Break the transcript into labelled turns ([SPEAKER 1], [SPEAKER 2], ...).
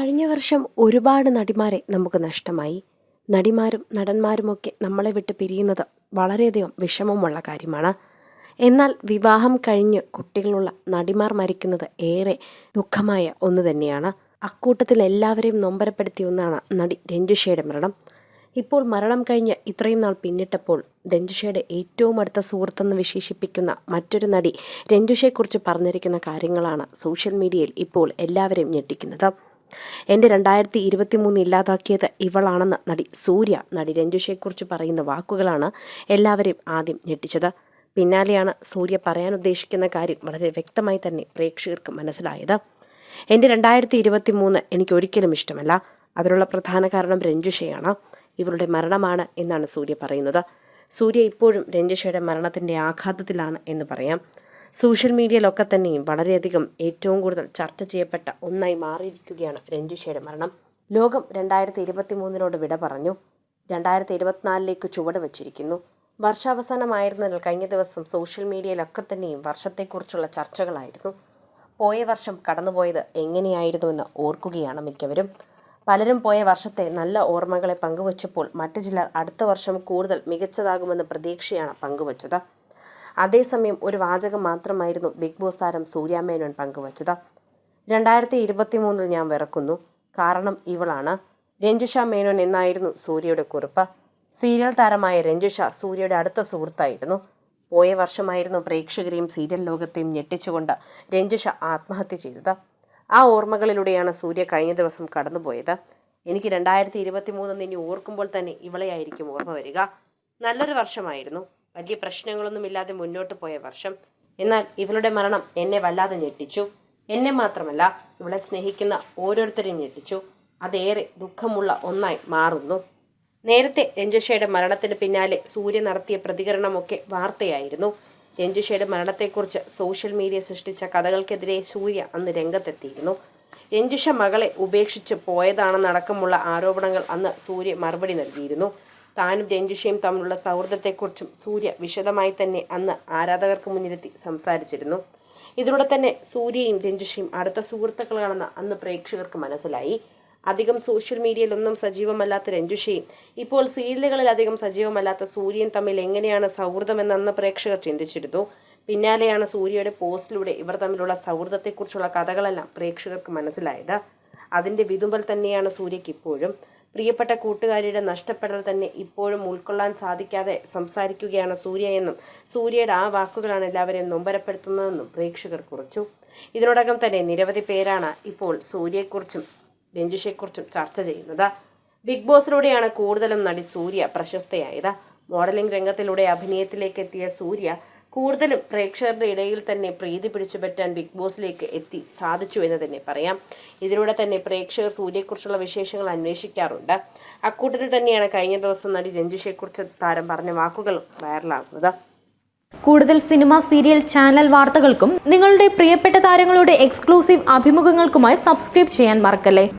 [SPEAKER 1] കഴിഞ്ഞ വർഷം ഒരുപാട് നടിമാരെ നമുക്ക് നഷ്ടമായി. നടിമാരും നടന്മാരുമൊക്കെ നമ്മളെ വിട്ട് പിരിയുന്നത് വളരെയധികം വിഷമമുള്ള കാര്യമാണ്. എന്നാൽ വിവാഹം കഴിഞ്ഞ് കുട്ടികളുള്ള നടിമാർ മരിക്കുന്നത് ഏറെ ദുഃഖമായ ഒന്ന് തന്നെയാണ്. അക്കൂട്ടത്തിൽ എല്ലാവരെയും നൊമ്പരപ്പെടുത്തിയ ഒന്നാണ് നടി രഞ്ജുഷയുടെ മരണം. ഇപ്പോൾ മരണം കഴിഞ്ഞ് ഇത്രയും നാൾ പിന്നിട്ടപ്പോൾ രഞ്ജുഷയുടെ ഏറ്റവും അടുത്ത സുഹൃത്തെന്ന് വിശേഷിപ്പിക്കുന്ന മറ്റൊരു നടി രഞ്ജുഷയെക്കുറിച്ച് പറഞ്ഞിരിക്കുന്ന കാര്യങ്ങളാണ് സോഷ്യൽ മീഡിയയിൽ ഇപ്പോൾ എല്ലാവരെയും ഞെട്ടിക്കുന്നത്. എന്റെ രണ്ടായിരത്തി ഇരുപത്തി മൂന്ന് ഇല്ലാതാക്കിയത് ഇവളാണെന്ന് നടി സൂര്യ നടി രഞ്ജുഷയെക്കുറിച്ച് പറയുന്ന വാക്കുകളാണ് എല്ലാവരെയും ആദ്യം ഞെട്ടിച്ചത്. പിന്നാലെയാണ് സൂര്യ പറയാൻ ഉദ്ദേശിക്കുന്ന കാര്യം വളരെ വ്യക്തമായി തന്നെ പ്രേക്ഷകർക്ക് മനസ്സിലായത്. എന്റെ രണ്ടായിരത്തി ഇരുപത്തി മൂന്ന് എനിക്ക് ഒരിക്കലും ഇഷ്ടമല്ല. അതിനുള്ള പ്രധാന കാരണം രഞ്ജുഷയാണ്. ഇവളുടെ മരണമാണ് എന്നാണ് സൂര്യ പറയുന്നത്. സൂര്യ ഇപ്പോഴും രഞ്ജുഷയുടെ മരണത്തിന്റെ ആഘാതത്തിലാണ് എന്ന് പറയാം. സോഷ്യൽ മീഡിയയിലൊക്കെ തന്നെയും വളരെയധികം ഏറ്റവും കൂടുതൽ ചർച്ച ചെയ്യപ്പെട്ട ഒന്നായി മാറിയിരിക്കുകയാണ് രഞ്ജുഷയുടെ മരണം. ലോകം രണ്ടായിരത്തി ഇരുപത്തി മൂന്നിനോട് വിട പറഞ്ഞു. രണ്ടായിരത്തി ഇരുപത്തിനാലിലേക്ക് ചുവട് വച്ചിരിക്കുന്നു. വർഷാവസാനമായിരുന്നതിനാൽ കഴിഞ്ഞ ദിവസം സോഷ്യൽ മീഡിയയിലൊക്കെ തന്നെയും വർഷത്തെക്കുറിച്ചുള്ള ചർച്ചകളായിരുന്നു. പോയ വർഷം കടന്നുപോയത് എങ്ങനെയായിരുന്നുവെന്ന് ഓർക്കുകയാണ് മിക്കവരും. പലരും പോയ വർഷത്തെ നല്ല ഓർമ്മകളെ പങ്കുവച്ചപ്പോൾ മറ്റു ചിലർ അടുത്ത വർഷം കൂടുതൽ മികച്ചതാകുമെന്ന പ്രതീക്ഷയാണ് പങ്കുവച്ചത്. അതേസമയം ഒരു വാചകം മാത്രമായിരുന്നു ബിഗ് ബോസ് താരം സൂര്യാമേനോൻ പങ്കുവച്ചത്. രണ്ടായിരത്തി ഇരുപത്തി മൂന്നിൽ ഞാൻ വിറക്കുന്നു. കാരണം ഇവളാണ്. രഞ്ജുഷ മേനോൻ എന്നായിരുന്നു സൂര്യയുടെ കുറിപ്പ്. സീരിയൽ താരമായ രഞ്ജുഷ സൂര്യയുടെ അടുത്ത സുഹൃത്തായിരുന്നു. പോയ വർഷമായിരുന്നു പ്രേക്ഷകരെയും സീരിയൽ ലോകത്തെയും ഞെട്ടിച്ചുകൊണ്ട് രഞ്ജുഷ ആത്മഹത്യ ചെയ്തത്. ആ ഓർമ്മകളിലൂടെയാണ് സൂര്യ കഴിഞ്ഞ ദിവസം കടന്നുപോയത്. എനിക്ക് രണ്ടായിരത്തി ഇരുപത്തി മൂന്ന് ഇനി ഓർക്കുമ്പോൾ തന്നെ ഇവളെയായിരിക്കും ഓർമ്മ വരിക. നല്ലൊരു വർഷമായിരുന്നു. വലിയ പ്രശ്നങ്ങളൊന്നുമില്ലാതെ മുന്നോട്ട് പോയ വർഷം. എന്നാൽ ഇവളുടെ മരണം എന്നെ വല്ലാതെ ഞെട്ടിച്ചു. എന്നെ മാത്രമല്ല ഇവളെ സ്നേഹിക്കുന്ന ഓരോരുത്തരെയും ഞെട്ടിച്ചു. അതേറെ ദുഃഖമുള്ള ഒന്നായി മാറുന്നു. നേരത്തെ രഞ്ജുഷയുടെ മരണത്തിന് പിന്നാലെ സൂര്യ നടത്തിയ പ്രതികരണമൊക്കെ വാർത്തയായിരുന്നു. രഞ്ജുഷയുടെ മരണത്തെക്കുറിച്ച് സോഷ്യൽ മീഡിയ സൃഷ്ടിച്ച കഥകൾക്കെതിരെ സൂര്യ അന്ന് രംഗത്തെത്തിയിരുന്നു. രഞ്ജുഷ മകളെ ഉപേക്ഷിച്ച് പോയതാണെന്നടക്കമുള്ള ആരോപണങ്ങൾ അന്ന് സൂര്യ മറുപടി നൽകിയിരുന്നു. താനും രഞ്ജിഷയും തമ്മിലുള്ള സൗഹൃദത്തെക്കുറിച്ചും സൂര്യ വിശദമായി തന്നെ അന്ന് ആരാധകർക്ക് മുന്നിലെത്തി സംസാരിച്ചിരുന്നു. ഇതിലൂടെ തന്നെ സൂര്യയും രഞ്ജിഷയും അടുത്ത സുഹൃത്തുക്കളാണെന്ന് അന്ന് പ്രേക്ഷകർക്ക് മനസ്സിലായി. അധികം സോഷ്യൽ മീഡിയയിലൊന്നും സജീവമല്ലാത്ത രഞ്ജുഷയും ഇപ്പോൾ സീരിയലുകളിൽ അധികം സജീവമല്ലാത്ത സൂര്യൻ തമ്മിൽ എങ്ങനെയാണ് സൗഹൃദമെന്ന് അന്ന് പ്രേക്ഷകർ ചിന്തിച്ചിരുന്നു. പിന്നാലെയാണ് സൂര്യയുടെ പോസ്റ്റിലൂടെ ഇവർ തമ്മിലുള്ള സൗഹൃദത്തെക്കുറിച്ചുള്ള കഥകളെല്ലാം പ്രേക്ഷകർക്ക് മനസ്സിലായത്. അതിന്റെ വിതുമ്പൽ തന്നെയാണ് സൂര്യയ്ക്ക് ഇപ്പോഴും. പ്രിയപ്പെട്ട കൂട്ടുകാരിയുടെ നഷ്ടപ്പെടൽ തന്നെ ഇപ്പോഴും ഉൾക്കൊള്ളാൻ സാധിക്കാതെ സംസാരിക്കുകയാണ് സൂര്യ എന്നും സൂര്യയുടെ ആ വാക്കുകളാണ് എല്ലാവരെയും നൊമ്പരപ്പെടുത്തുന്നതെന്നും പ്രേക്ഷകർ കുറിച്ചു. ഇതിനോടകം തന്നെ നിരവധി പേരാണ് ഇപ്പോൾ സൂര്യയെക്കുറിച്ചും രഞ്ജുഷയെക്കുറിച്ചും ചർച്ച ചെയ്യുന്നത്. ബിഗ് ബോസിലൂടെയാണ് കൂടുതലും നടി സൂര്യ പ്രശസ്തയായത്. മോഡലിംഗ് രംഗത്തിലൂടെ അഭിനയത്തിലേക്ക് എത്തിയ സൂര്യ കൂടുതലും പ്രേക്ഷകരുടെ ഇടയിൽ തന്നെ പ്രീതി പിടിച്ചു പറ്റാൻ ബിഗ് ബോസിലേക്ക് എത്തി സാധിച്ചു എന്ന് തന്നെ പറയാം. ഇതിലൂടെ തന്നെ പ്രേക്ഷകർ സൂര്യയെക്കുറിച്ചുള്ള വിശേഷങ്ങൾ അന്വേഷിക്കാറുണ്ട്. അക്കൂട്ടത്തിൽ തന്നെയാണ് കഴിഞ്ഞ ദിവസം നടി രഞ്ജിഷയെക്കുറിച്ച് താരം പറഞ്ഞ വാക്കുകൾ വൈറലാകുന്നത്.
[SPEAKER 2] കൂടുതൽ സിനിമ സീരിയൽ ചാനൽ വാർത്തകൾക്കും നിങ്ങളുടെ പ്രിയപ്പെട്ട താരങ്ങളുടെ എക്സ്ക്ലൂസീവ് അഭിമുഖങ്ങൾക്കുമായി സബ്സ്ക്രൈബ് ചെയ്യാൻ മറക്കല്ലേ?